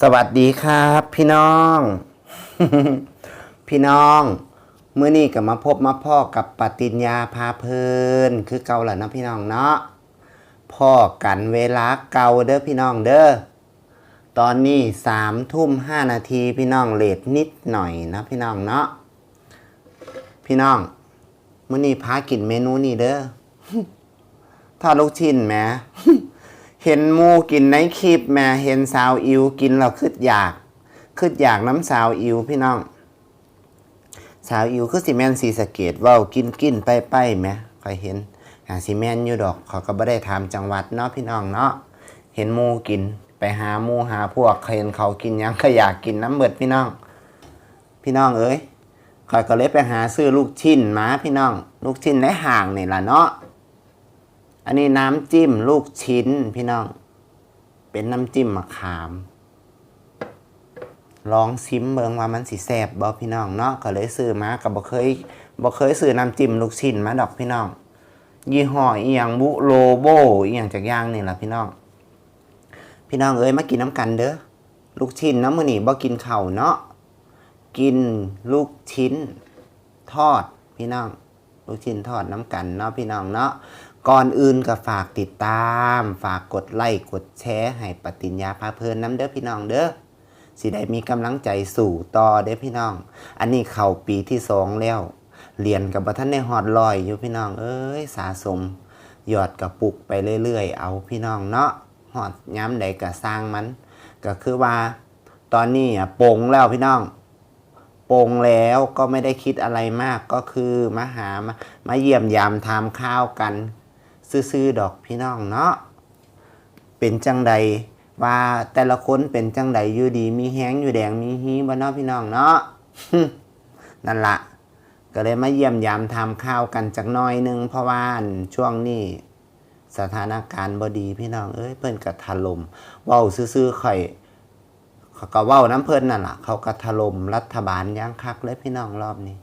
สวัสดีครับ พี่น้อง พี่น้องเมื่อนี้ก็มาพบมาพ่อกับปฏิญญาพาเพลินคือเก่าแหละนะพี่น้องเนาะพ่อกันเวลาเก่าเด้อพี่น้องเด้อตอนนี้สามทุ่มห้านาทีพี่น้องเลทนิดหน่อยนะพี่น้องเนาะพี่น้องเมื่อนี้พากินเมนูนี้เด้อทอดลูกชิ้นแหม เห็นมูกินในคลิปแม่เห็นสาวอิวกินเราคืดอยากคืดอยากน้ำสาวอิวพี่น้อง สาวอิวคือสิแมนสีสเกตเว้ากินกินไปไปแหมคอยเห็นหาสิแมนอยู่ดอกเขาก็บ่ได้ทำจังหวัดเนาะพี่น้องเนาะเห็นมูกินไปหามูหาพวกเห็นเขากินยังก็อยากกินน้ำเบิดพี่น้อง พี่น้องเอ้ยคอยก็เลยไปหาซื้อลูกชิ้นมาพี่น้อง ลูกชิ้นในห่างนี่ล่ะเนาะ อันนี้น้ำจิ้มลูกชิ้นพี่น้อง เป็นน้ำจิ้มมะขาม ลองซิมเบิงว่ามันสิแซ่บบ่พี่น้องเนาะก็เลยซื้อมาก็บ่เคยบ่เคยซื้อน้ำจิ้มลูกชิ้นมาดอกพี่น้อง ยี่ห้ออีหยังบุโลโบอีหยังจากย่างนี่แหละพี่น้อง พี่น้องเอ้ยมากินน้ำกันเด้อลูกชิ้นน้ำมื้อนี้บ่กินเข้าเนาะกินลูกชิ้นทอดพี่น้อง ลูกชิ้นทอดน้ำกันเนาะพี่น้องเนาะ ก่อนอื่นก็ฝากติดตาม ฝากกดไลค์กดแชร์ให้ปฏิญญาพาเพลินน้ำเด้อพี่น้องเด้อสิได้มีกำลังใจสู่ต่อเด้อพี่น้อง อันนี้เข้าปีที่สองแล้วเรียนกับบัท่านในหอดลอยอยู่พี่น้อง เอ้ยสะสมหยอดกระปุกไปเรื่อยๆ เอาพี่น้องเนาะหอดย้ำใดก็สร้างมัน ก็คือว่า ตอนนี้อะโปงแล้วพี่น้องโปงแล้วก็ไม่ได้คิดอะไรมากก็คือมาหามามาเยี่ยมยามทามข้าวกัน ซื้อๆดอกพี่น้องเนาะเป็นจังใดว่าแต่ละคนเป็นจังใดอยู่ดี มีแห้งอยู่แดงมีฮีบ่เนาะพี่น้องเนาะนั่นละก็เลยมาเยี่ยมยามทำข้าวกันจักน้อยหนึงเพราะว่าช่วงนี้สถานการณ์บดีพี่น้องเอ้ยเพิ่นกระถล่มเว้าซื่อๆข่อยเขาก็เว้าน้ำเพิ่นนั่นล่ะ เขากระถล่มรัฐบาลอยังคักเลยพี่น้องรอบนี้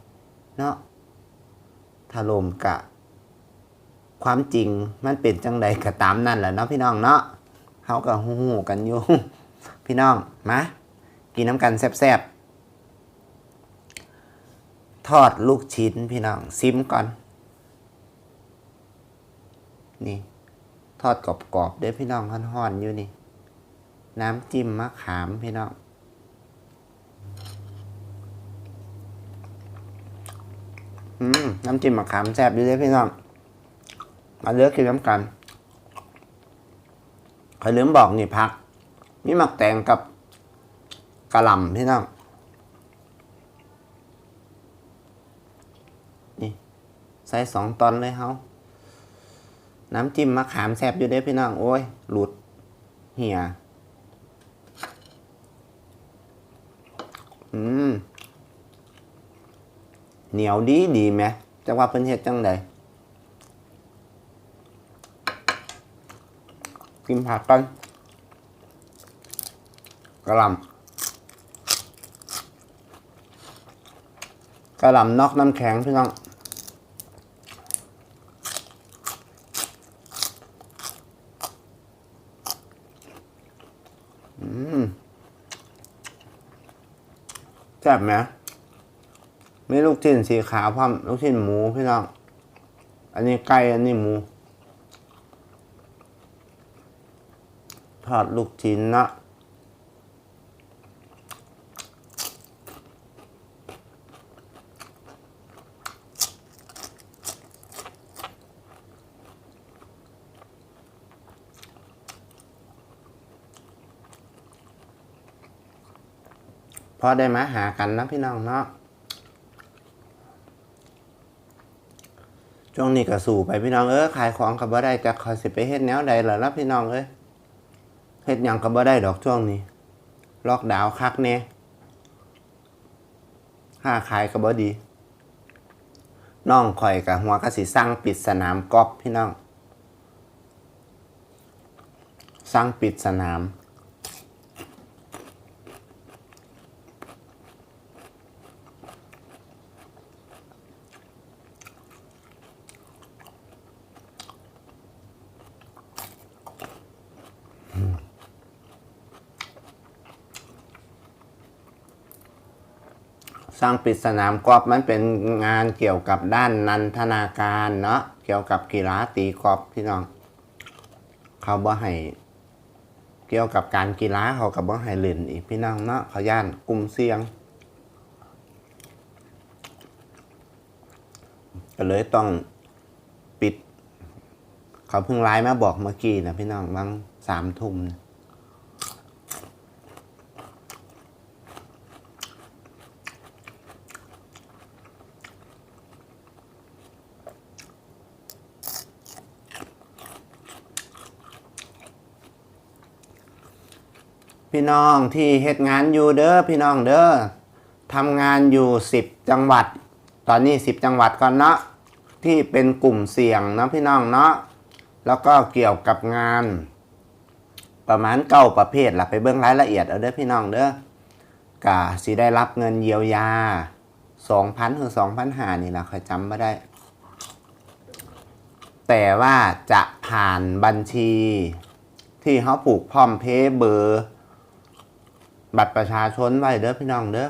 เนาะถล่มกะ ความจริงมันเป็นจังใดก็ตามนั่นแหละเนาะพี่น้องเนาะเขาก็หูหูกันอยู่ พี่น้องมากินน้ำกันแซ่บๆทอดลูกชิ้นพี่น้องซิมก่อน นี่ ทอดกรอบๆเด้อพี่น้องห่อนๆอยู่นี่ น้ำจิ้มมะขามพี่น้องอืมน้ำจิ้มมะขามแซ่บอยู่เด้อพี่น้อง มาเลือกกินน้ำกันเคยลืมบอกนี่พัก มีหมักแตงกับกะหล่ำพี่น้องนี่ใส่สองตอนเลยเฮาน้ำจิ้มมะขามแซ่บอยู่เด้พี่น้อง โอ้ย หลุด เหี่ยอืม เหนียวดีดีไหมจังว่าเพิ่นเฮ็ดจังใด กินผักกันกระลำกระลำนอกน้ำแข็งพี่น้องแซ่บไหมมีลูกชิ้นสีขาวพร้อมลูกชิ้นหมูพี่น้อง อันนี้ไก่ อันนี้หมู ทอดลูกชิ้นนะพอได้มาหากันนะพี่น้องเนาะช่วงนี้ก็สู่ไปพี่น้องเออขายของกับบ่ได้จะคอยสิไปเฮ็ดแนวใดล่ะล่ะพี่น้องเอ้ย เฮ็ดหยังก็บ่ได้ดอกช่วงนี้ ล็อกดาวคักแน่ค้าขายก็บ่ดี น้องข่อยกับหัวก็สิสร้างปิดสนามกอล์ฟพี่น้องสร้างปิดสนาม สร้างปิดสนามกอล์ฟมันเป็นงานเกี่ยวกับด้านนันทนาการเนาะเกี่ยวกับกีฬาตีกอล์ฟพี่น้อง เขาบ่ให้เกี่ยวกับการกีฬาเขากับบ่ให้เล่นอีกพี่น้องเนาะเขาย่านกลุ่มเสี่ยงก็เลยต้องปิด เขาเพิ่งไลน์มาบอกเมื่อกี้นะพี่น้องบางสามทุ่มนะ พี่น้องที่เฮ็ดงานอยู่เด้อพี่น้องเด้อทำงานอยู่สิบจังหวัด ตอนนี้สิบจังหวัดก่อนเนาะที่เป็นกลุ่มเสี่ยงนะพี่น้องเนาะแล้วก็เกี่ยวกับงาน ประมาณเก้าประเภทละไปเบื้องรายละเอียดเอาเด้อพี่น้องเด้อกะสิได้รับเงินเยียวยาสองพันถึงสองพันหานี่ละคอยจำไม่ได้ แต่ว่าจะผ่านบัญชีที่เขาผูกพร้อมเพย์เบอร์ บัตรประชาชนไว้เด้อพี่น้องเด้อ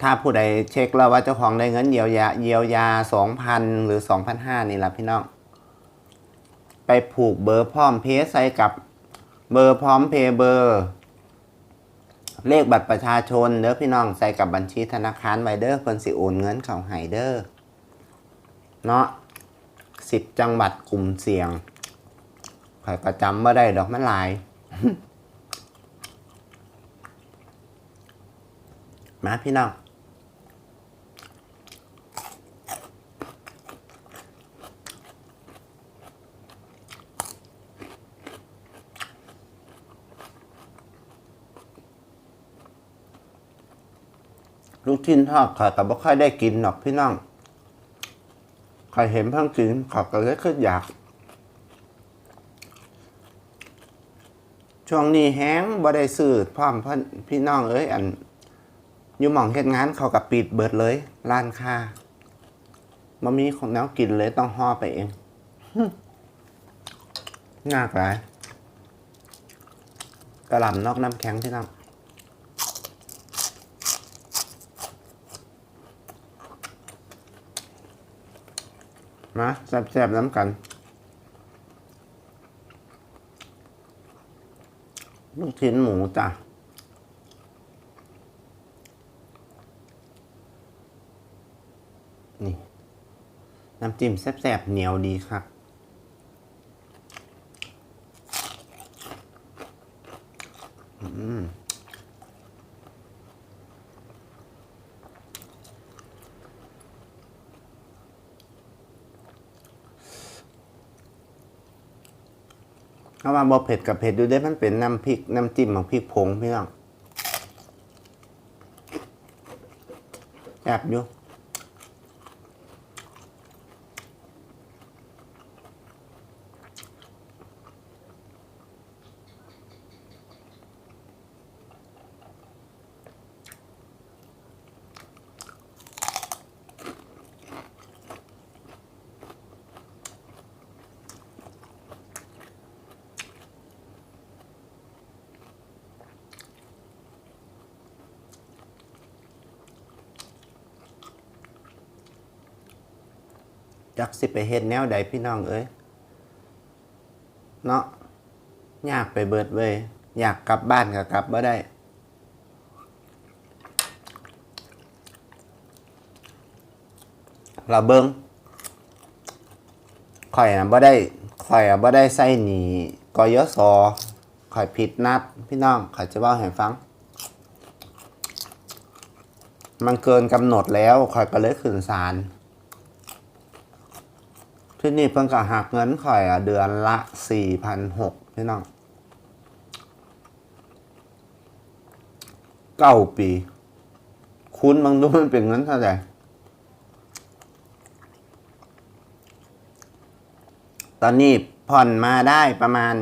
ถ้าผู้ใดเช็คแล้วว่าเจ้าของได้เงินเยียวยาเยียวยาสองพันหรือสองพันห้านี่แหละพี่น้อง ไปผูกเบอร์พร้อมเพย์ใส่กับเบอร์พร้อมเพย์เบอร์ เลขบัตรประชาชนเด้อพี่น้องใส่กับบัญชีธนาคารไว้เด้อเพิ่นสิโอนเงินเข้าให้เด้อเนาะสิบจังหวัดกลุ่มเสี่ยงข่อยประจำไม่ได้ดอกมันหลาย มาพี่น้องลูกชิ้นทอดข่อยแต่บ่ค่อยได้กินหรอกพี่น้องข่อยเห็นเพิ่งกินข่อยก็เลยขึ้นอยาก ช่วงนี้แห้งบ่ได้ซื้อพร้อมพี่น้องเอ้ยอัน อยู่หม่องเฮ็ดงานเขากับปิดเบิดเลยร้านค้าบ่มีของแนวกินเลยต้องห่อไปเองยากหลายกระหล่ำนอกน้ำแข็งพี่น้องมาแซ่บๆน้ำกันลูกชิ้นหมูจ้ะ นี่ น้ำจิ้มแซ่บๆเหนียวดีครับอืมถ้าว่าบ่เผ็ดกับเผ็ดดูได้มันเป็นน้ำพริกน้ำจิ้มของพริกผงพี่น้องแอบอยู่ จักสิไปเฮ็ดแนวใดพี่น้องเอ้ยเนาะยากไปเบิดเว้ยอยากกลับบ้านก็กลับบ่ได้เราเบิงข่อยนะบ่ได้ข่อยอะบ่ได้ใส่หนีกยศข่อยผิดนัด พี่น้องข่อยจะเล่าให้ฟัง มันเกินกำหนดแล้วข่อยก็เลยขึ้นศาล ที่นี่เพิ่งก็หักเงินข่อยอะเดือนละสี่พันหกพี่น้องเก้าปี คุณบางดูมันเป็นเงินเท่าไหร่ตอนนี้ผ่อนมาได้ประมาณ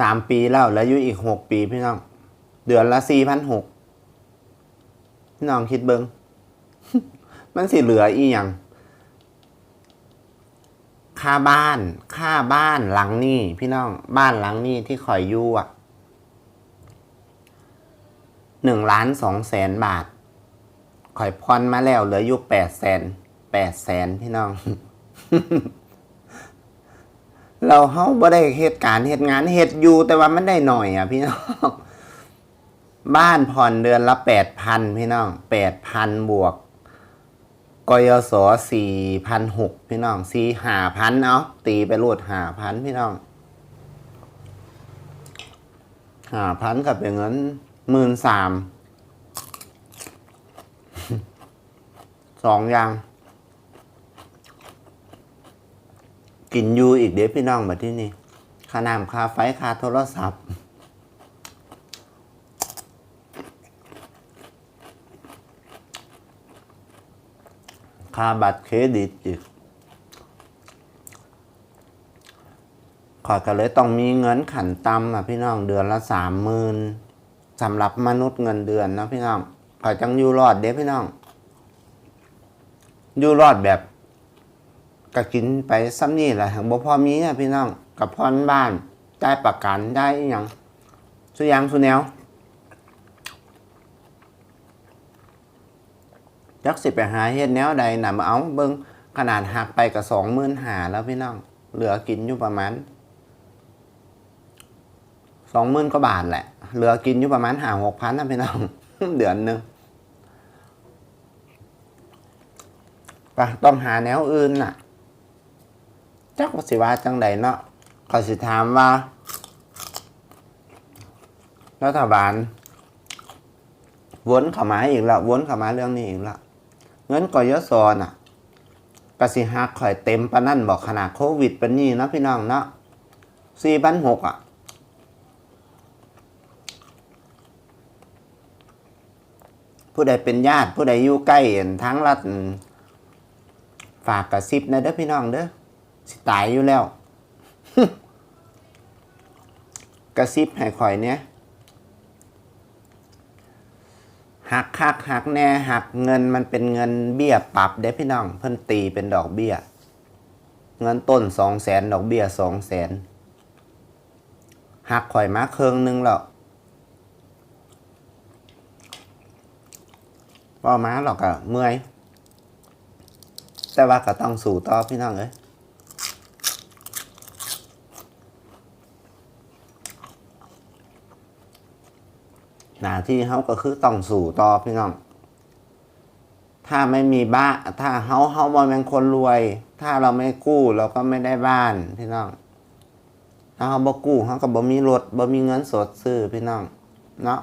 สามปีแล้วแล้วอยู่อีกหกปีพี่น้อง เดือนละสี่พันหกพี่น้องคิดเบิงมันสิเหลืออีหยัง ค่าบ้าน ค่าบ้านหลังนี้พี่น้อง บ้านหลังนี้ที่ข่อยอยู่อะหนึ่งล้านสองแสนบาทข่อยพรมาแล้วเหลืออยู่แปดแสนแปดแสนพี่น้อง เราเฮาบ่ได้เหตุการณ์เหตุงานเหตุอยู่แต่ว่ามันได้หน่อยอะ พี่น้องบ้านผ่อนเดือนละแปดพันพี่น้องแปดพันบวก กยศสี่พันหกพี่น้องสี่หาพันเอาตีไปรูดหาพันพี่น้องหาพันกับเป็นเงินหมื่นสามสองอย่าง กินยูอีกเดี๋ยวพี่น้องมาที่นี่ค่าน้ำค่าไฟค่าโทรศัพท์าบัตรเครดิตอีกขอยก็เลยต้องมีเงินขันตำอะพี่น้องเดือนละสามหมื่นสำหรับมนุษย์เงินเดือนนะพี่น้องขอยจังอยู่รอดเด้พี่น้อง อยู่รอดแบบก็กินไปซ้ำนี่แหละหังบ่พอมีอะพี่น้องกับพรบ้านได้ประกันได้อหยังสุยางสุแนว จักสิไปหาเฮ็ดแนวใดน่ะมาเอาเบิ่งขนาดหักไปกับสองหมื่นหาแล้วพี่น้อง เหลือกินอยู่ประมาณสองหมื่นกว่าบาทแหละ เหลือกินอยู่ประมาณหาหกพันนะพี่น้อง เดือนหนึ่งก็ต้องหาแนวอื่นน่ะ จักวสิว่าจังใดเนาะขอสิถามว่ารัฐบาลวนเข้ามาอีกล้วนเข้ามาเรื่องนี้อีกล้ว เงินกยศน่ะกสิหักข่อยเต็มปะนั่นบอกขนาดโควิดเป็นนี่นะพี่น้องเนาะสี่พันหกอะผู้ใดเป็นญาติผู้ใดอยู่ใกล้ทั้งรัฐฝากกระซิบนะเด้อพี่น้องเด้อสิตายอยู่แล้ว กระซิบให้ข่อยเนี่ย หักคักหักแน่หักเงินมันเป็นเงินเบี้ยปรับเด้พี่น้อง เพิ่นตีเป็นดอกเบี้ย เงินต้นสองแสนดอกเบี้ยสองแสนหักข่อยมาเครื่องหนึงแล้วว่ามาหรอกอะเมื่อย แต่ว่าก็ต้องสู่ต่อพี่น้องเอ้ย หน้าที่เขาก็คือต้องสู่ต่อพี่น้อง ถ้าไม่มีบ้านถ้าเขาเขาบอเป็นคนรวย ถ้าเราไม่กู้เราก็ไม่ได้บ้านพี่น้อง ถ้าเขาบ่กู้เขาก็บ่มีรถบ่มีเงินสดซื้อพี่น้องเนาะ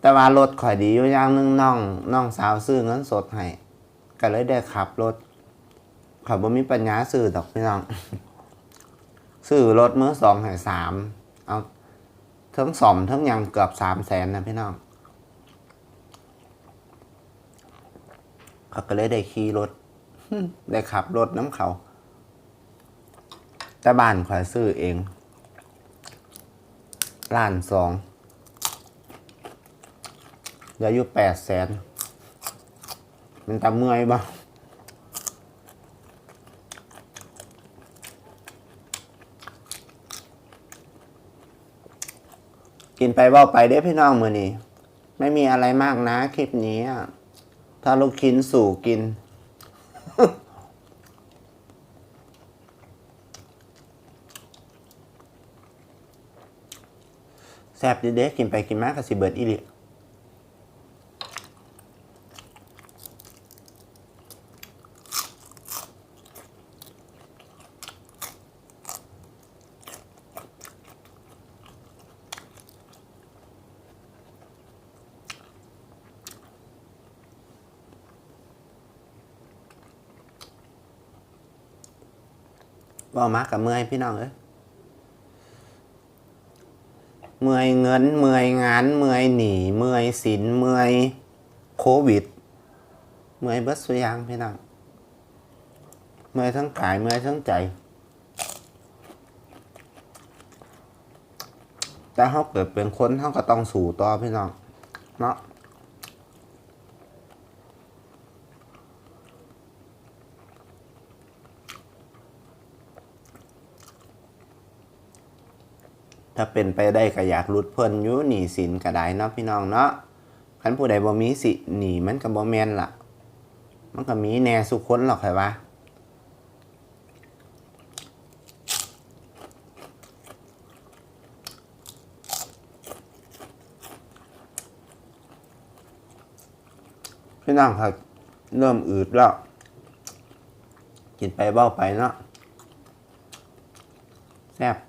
แต่ว่ารถข่อยดีอยู่อย่างนึงน้องน้องสาวซื้อเงินสดให้ก็เลยได้ขับรถข่อยบ่มีปัญญาซื้อดอกพี่น้องซื้อรถมือสองให้สาม ทั้งสอมทั้งยังเกือบสามแสนนะพี่น้องเขาก็เลยได้ขี่รถได้ขับรถน้ำเขาแต่บ้านขอยซื้อเองล้านสองเหลืออยู่แปดแสนมันตาเมื่อยบ้าง กินไปว่าไปได้พี่น้องมือนี้ไม่มีอะไรมากนะคลิปนี้ถ้าลูกชิ้นสู่กิน แซ่บดีเด็กกินไปกินมากกับสิเบิร์ดอี หลีบ่มากับเมื่อยพี่น้องเอ้ยเมื่อยเงิน เมื่อยงาน เมื่อยหนีเมื่อยสินเมื่อยโควิด เมื่อยเบิดสุยางพี่น้องเมื่อยทั้งกายเมื่อยทั้งใจ แต่เขาเกิดเป็นคนเขาก็ต้องสู่ต่อพี่น้องเนาะ ถ้าเป็นไปได้ก็อยากหลุดพ้นยู่หนีสินก็ได้เนาะพี่น้องเนาะคันผู้ใดบ่มีสิหนีมันก็บ่แม่นล่ะ มันก็มีแน่สุคนหรอกใครว่าพี่น้องครับเริ่มอืดแล้ว กินไปเบ้าไปเนาะแซ่บอืม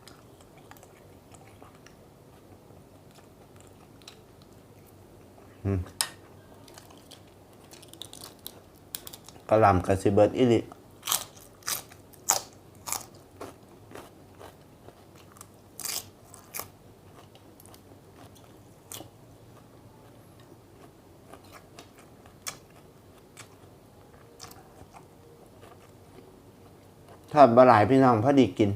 กระหลำกับซิเบิร์ตอิลิทอดบะหลายพี่น้องพอดีกิน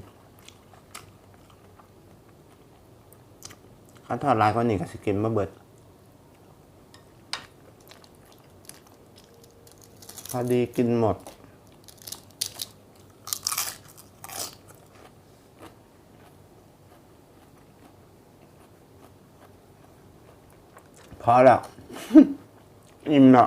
เขาทอดหลายกว่านี้ก็สิกินมาเบิด พอดีกินหมด พอแล้วอิ่มละ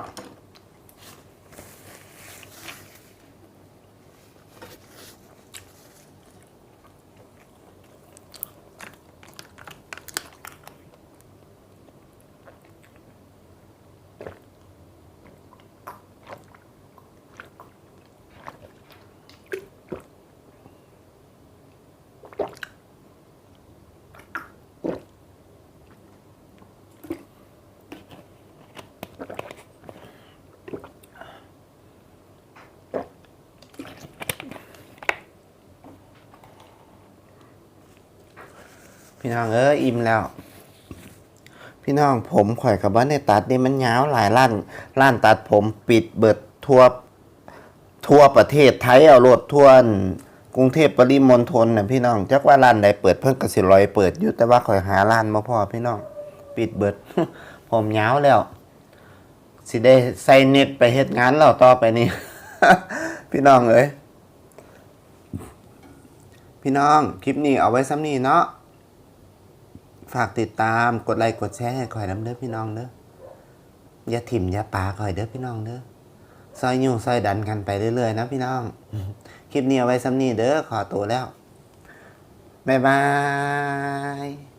พี่น้องเอ้ยอิ่มแล้ว พี่น้องผมข่อยกับว่าในตัดนี่มันยาวหลายร้านร้านตัดผมปิดเบิดทั่วทั่วประเทศไทยเอาโลดทั่วกรุงเทพปริมณฑลนะพี่น้องจักว่าร้านใดเปิดเพิ่งกสิรอยเปิดอยู่แต่ว่าข่อยหาร้านมาพอพี่น้อง ปิดเบิด ผมยาวแล้ว สิได้ใส่เน็ตไปเฮ็ดงานเราต่อไปนี่พี่น้องเอ้ยพี่น้องคลิปนี้เอาไว้ซ้ำนี้เนาะ ฝากติดตามกดไลค์กดแชร์ให้คอยน้ำเด้อพี่น้องเด้ออย่าถิ่มอย่าปาคอยเด้อพี่น้องเด้อซอยอยู่ซอยดันกันไปเรื่อยๆ นะพี่น้อง คลิปนี้เอาไว้ซ้ำนี้เด้อขอตัวแล้ว บ๊ายบาย